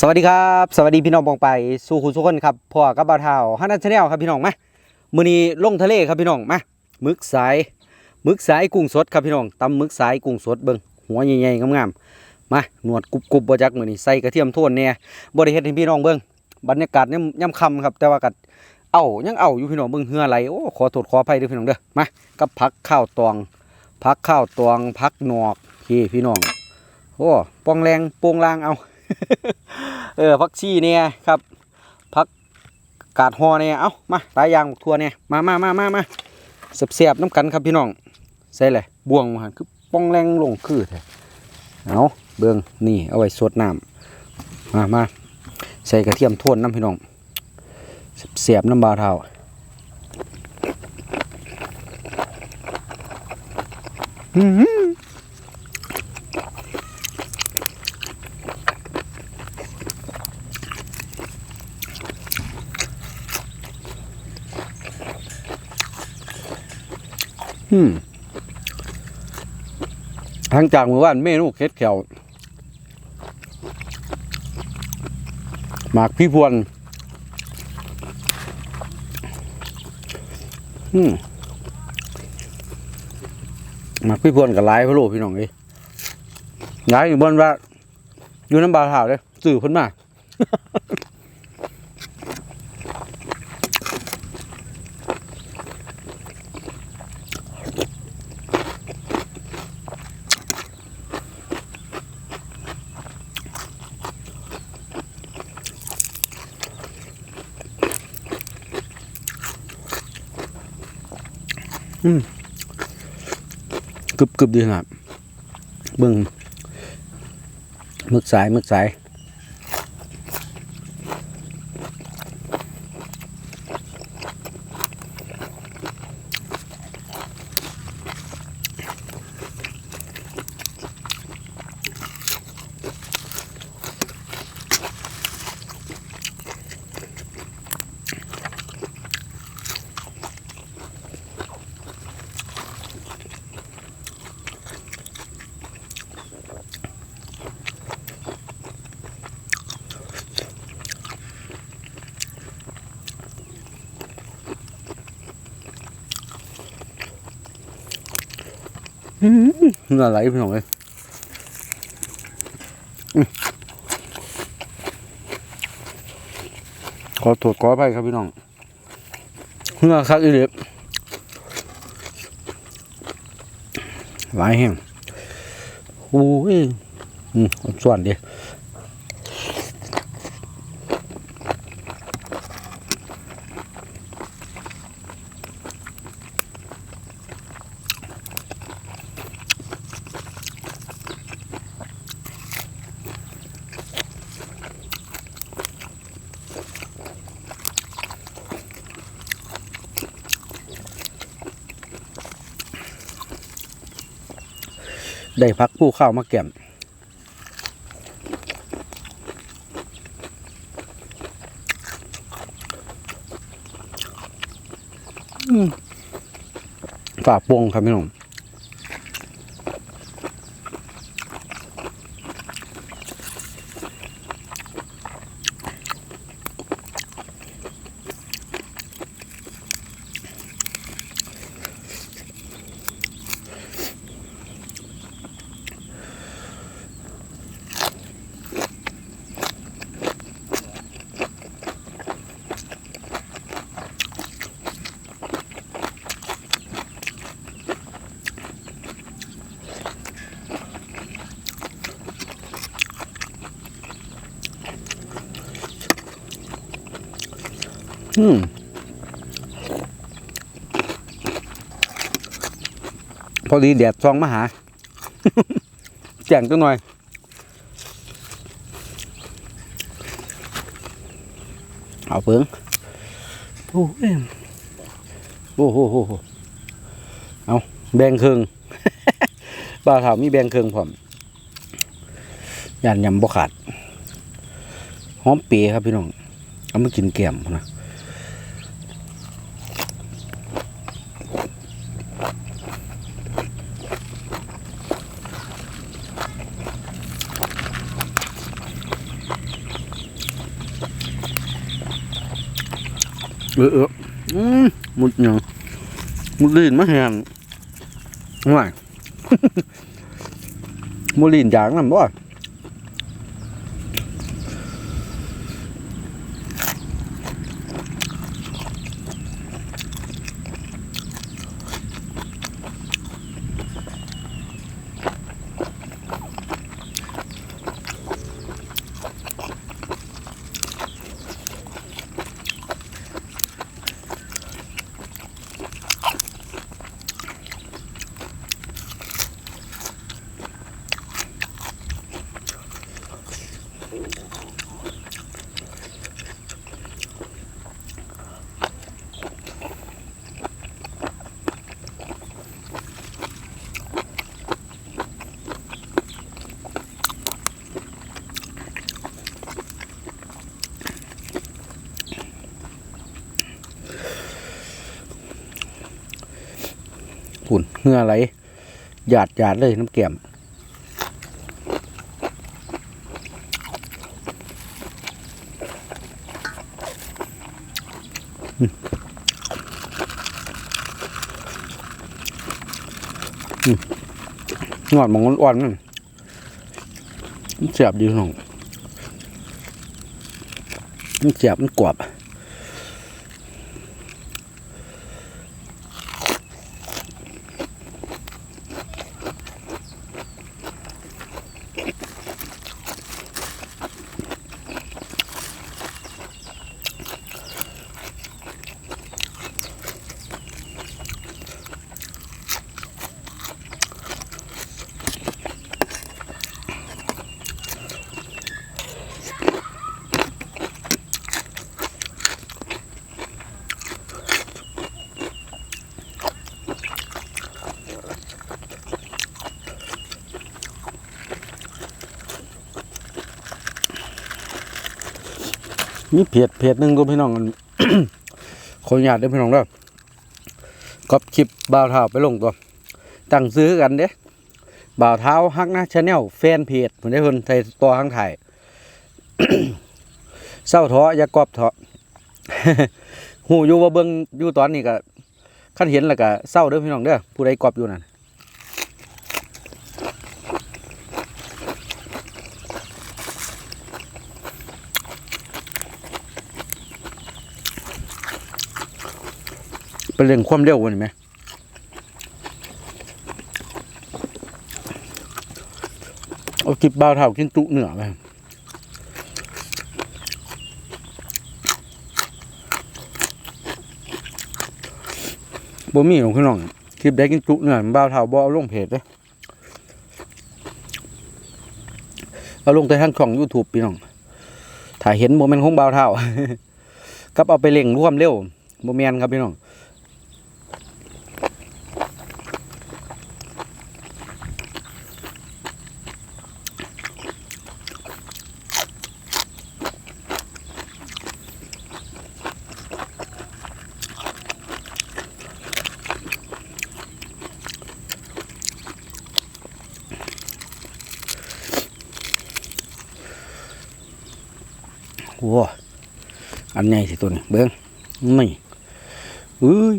สวัสดีครับ สวัสดีพี่น้องบองไปสู่คุณทุกคนครับพ่อกับบ่าวเท่าฮันนันชาแนลครับพี่น้องมามือนี้ลงทะเลครับพี่น้องมาหมึกสายหมึกสายกุ้งสดครับพี่น้องตำหมึกสายกุ้งสดเบิ่งหัวใหญ่ๆงามๆมาหนวดกรุบๆบ่จักมือนี้ใส่กระเทียมโทนแหน่ยบ่ได้เฮ็ดให้พี่น้องเบิ่งบรรยากาศย่ำย่ำคำครับ แต่ว่ากัดเอายังเอาอยู่พี่น้องเบิ่งเหือไหลโอ้ขอโทษขออภัยเด้อพี่น้องเด้อมากับผักข้าวตองผักข้าวตองผักหนอกพี่พี่น้องโอ้ปองแรงโปงลางเอา เออพักชีเนี่ยครับพักกาดฮอเนี่ยเอามาหลายอย่างบักทัวเนี่ยมามามามามาเสียบๆน้ำกันครับพี่น้องใส่เลยบ่วงมาคือป้องแรงลงคือแท้เอาเบิ่งนี่เอาไว้สดน้ำมามาใส่กระเทียมโทนน้ำพี่น้องเสียบน้ำบาเทาอื้อ อืมทางจากเมื่อวานเมนูเคสแขวหมากพี่พวน อืมหมากพี่พวนกับลายพะโล้พี่น้องเอ้ยลายอยู่บนว่าอยู่น้ำบาถาวเลยสื่อเพิ่นมากืมกึบกึบดีขนาดเบิ่งมึกสายมึกสาย เหงื่อไหลพี่น้องเลยขอขอโทษขอไปครับพี่น้องเหงื่อคักอีเล็บหลายแห้งอู้ยอืมส่วนเดียว ได้พักผู้ข้าวมาแก่มฝากปงครับพี่น้อง อืมพอดีแดดซองมาหา แจ่งจังหน่อย เอาเพิ่งโอ้ยโอ้โหโหโหเอาแบ่งครึ่งบ่าวถามมีแบ่งครึ่งพร้อมยานยำบ่ขาด หอมเปียครับพี่น้อง เอามากินแกมนะ เออเออมุดหยังมุดลีนมาแหงว่วย มุดลีนจางนั่นบ่ เหงื่อไหลหยาดหยาดเลยน้ำแก้มอืมอืมงอดมองอ่อนๆนั่นมันเสียบดีหน่องมันเสียบมันกรอบ มีเพจเพจหนึ่งก็พี่น้องขออนุญาตเด้พี่น้องเด้อก๊อปคลิปบ่าวเท้าไปลงตัวตั้งซื้อกันเด้บ่าวเท้าฮักนะชาแนลแฟนเพจผมได้คนไทยตัวข้างถ่ายเศร้าท้ออย่ากอบท้อหูอยู่ว่าเบิ่งอยู่ตอนนี้ก็ขั้นเห็นแล้วก็เศร้าเด้อพี่น้องเด้อผู้ใดกอบอยู่นั่น เป็นเรื่องความเร็ววันนี้ไหมเอาคลิปบ่าวเท้ากินจุเหนือไปบ่มีของพี่น้องคลิปได้กินจุเหนี่ยบ้าวเท่าบ่เอาลงเพจเด้เอาลงแต่ทางช่อง YouTube พี่น้องถ้าเห็นโมเมนต์ของบ่าวเท่ากับเอาไปเล่งร่วมเร็วบ่แม่นครับพี่น้อง อันใหญ่สิตัวนี้เบิ้งนี่อุ้ย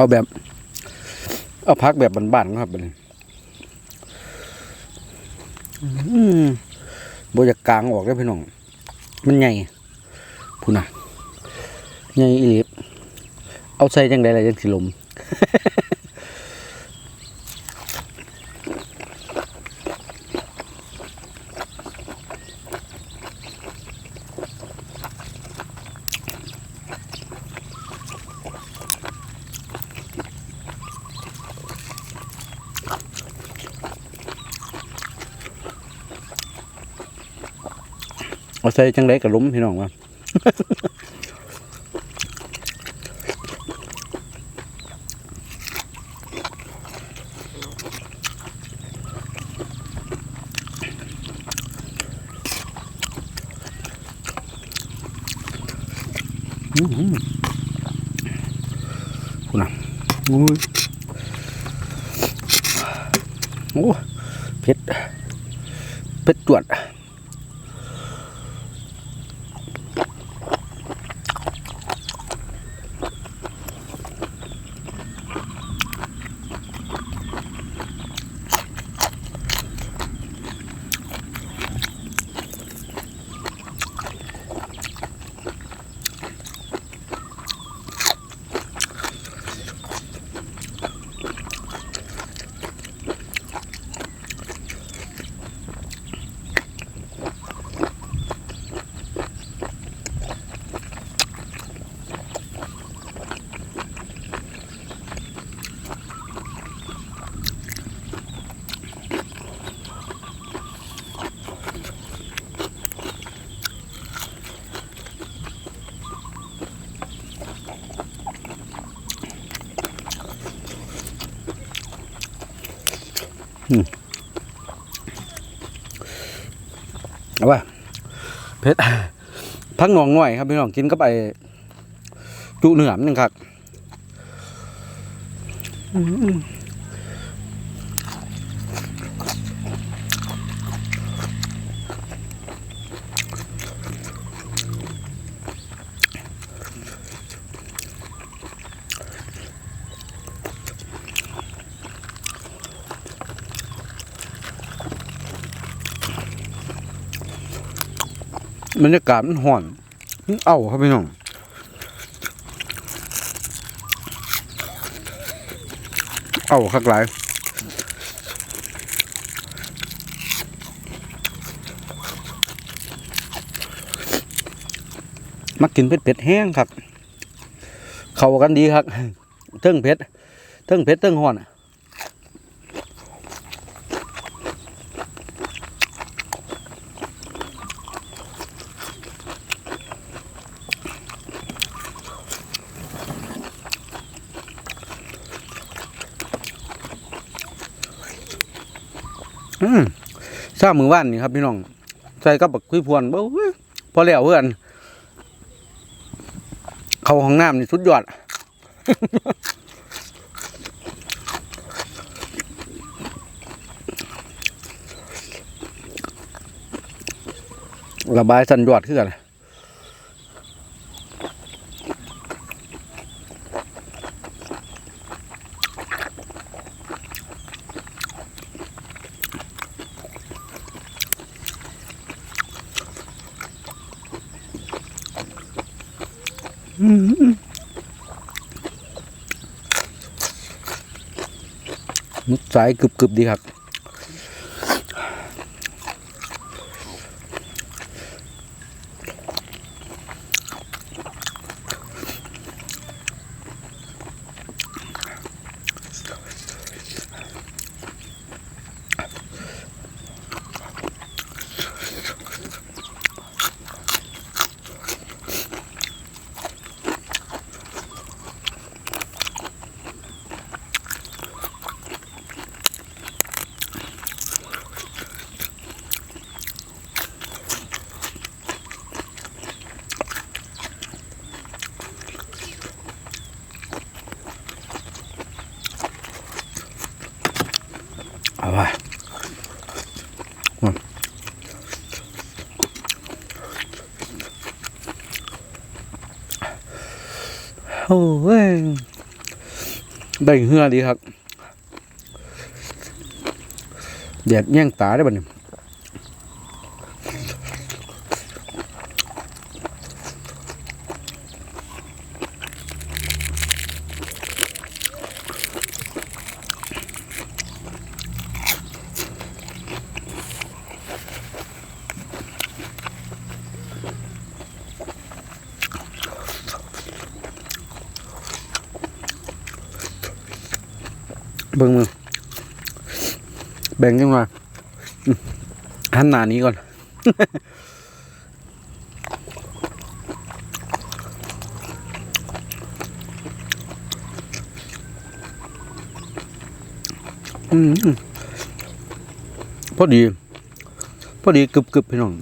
เอาแบบ เอาพักแบบบ้านๆครับบัดนี้อืมบ่จะกลางออกได้พี่น้อง มันใหญ่พูน่ะใหญ่อีหลีเอาใส่จังไดล่ะจังสิลม ใส่จังไดก็ล้มพี่น้องว่าอื้อหือคุณน่ะอุ้ยโอ้เผ็ดเผ็ดจวด เอาว่าเพชรพักหนองหน่อยครับพี่น้องกินก็ไป จุเหนือมหนึ่งครับ บรรยากาศมันห่อนมันเอาครับพี่น้องเอาคักหลายมากินเป็ดเป็ดแห้งครับ เข้ากันดีครับเทิงเผ็ดเทิงเผ็ดเทิงห่อน ทรามือว่านนี่ครับพี่น้อง ใส่กับบักคุยพวนเว้ยพอแล้วเพื่อน เขาห้องน้ำนี่สุดยอดระบายสันยอดขึ้นกัน สายกรึบๆดีครับ เอาไปโอ้ยได้เหือดีครับแดดแย่งตาได้บ่เนี่ย เบิ่งมึงแบ่งยังไงหันหน้านี้ก่อน พอดี พอดีกึบกึบพี่น้อง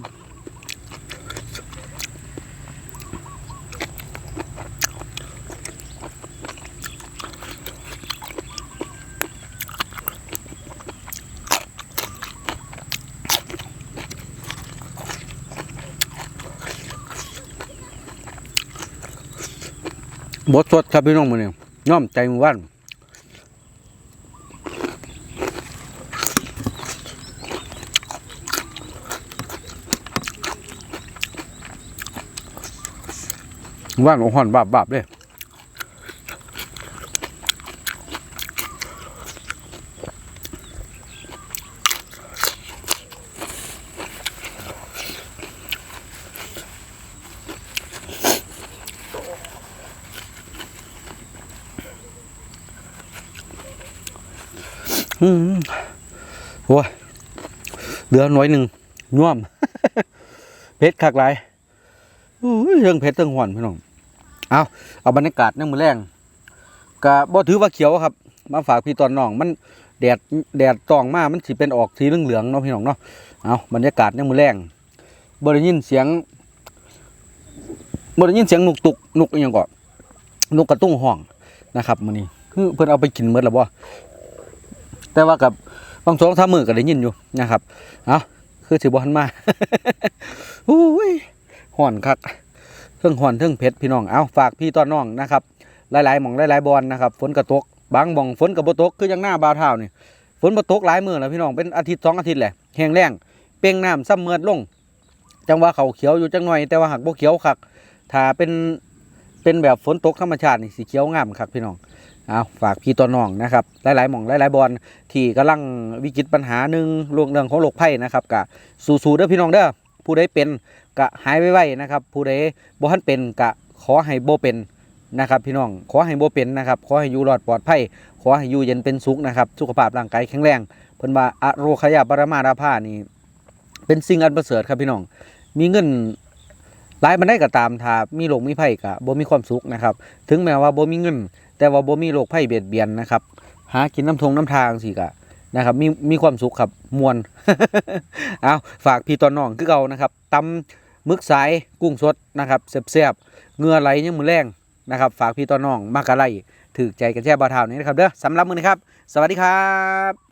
ดสดครับพี่น้องมือเนี่ยย่อมใจมือว่านว่านหัวหอนบาบบาบเลย เหลือน้อยหนึ่งน่วมเพชรคักหลายเรื่องเพชรเรื่องหอนพี่น้องเอาเอาบรรยากาศในมือแรงก็บ่ถือว่าเขียวครับ มาฝากพี่ตอนน้องมันแดดแดดตองมามันสิเป็นออกสีเหลืองๆเนาะพี่น้องเนาะเอาบรรยากาศในมือแรงบ่ได้ยินเสียงบ่ได้ยินเสียงนกตุกนกอหยังก่อนนกกระตุ้งห้องนะครับมื้อนี้คือเพิ่นเอาไปกินหมดแล้วบ่แต่ว่ากับ บางสองสามมือก็ได้ยินอยู่นะครับเอาคือสิบ่ทันมาอุ้ยฮ้อนคักเทิงหอนเทิงเพชรพี่น้องเอาฝากพี่ตอนน้องนะครับ หลายๆหม่องหลายๆบอลนะครับฝนกระตกบางหม่องฝนกับบ่ตกคือยังหน้าบาวเท้านี่ฝนบ่ตกหลายมือแล้วพี่น้องเป็นอาทิตย์สองอาทิตย์แหละแห้งแล้งเป่งน้ำซ้ำเมือดลง จังว่าเขาเขียวอยู่จังหน่อย แต่ว่าหักบ่เขียวคักถ้าเป็นเป็นแบบฝนตกธรรมชาตินี่สิเขียวงามคักพี่น้อง เอาฝากพี่ตอนน้องนะครับ หลายๆหม่องหลายๆบอลที่กำลังวิกฤตปัญหาหนึ่งเรื่องเรื่องของโรคภัยนะครับกะสู้ๆเด้อพี่น้องเด้อผู้ใดเป็นกะหายไวๆนะครับ ผู้ใดบ่ทันเป็นกะขอให้บ่เป็นนะครับพี่น้องขอให้บ่เป็นนะครับขอให้อยู่รอดปลอดภัยขอให้อยู่เย็นเป็นสุขนะครับสุขภาพร่างกายแข็งแรงเพิ่นว่าอโรคยาปรมาราภานี่เป็นสิ่งอันประเสริฐครับพี่น้อง มีเงินหลายมันได้ก็ตามถ้ามีโรคมีภัยก็บ่มีความสุขนะครับ ถึงแม้ว่าบ่มีเงิน แต่ว่าบ่มีโรคภัยเบียดเบียนนะครับ หากินน้ำทงน้ำทางสิกะนะครับมีมีความสุขครับมวนเอาฝากพี่ตอนน้องคือเก่านะครับตำมึกสายกุ้งสดนะครับแซ่บๆเงือไหลยังมือแรงนะครับ ฝากพี่ตอนน้องมากกะไลถือใจกันแช่บาเทานี้นะครับเด้อสำหรับมือนะครับ สวัสดีครับ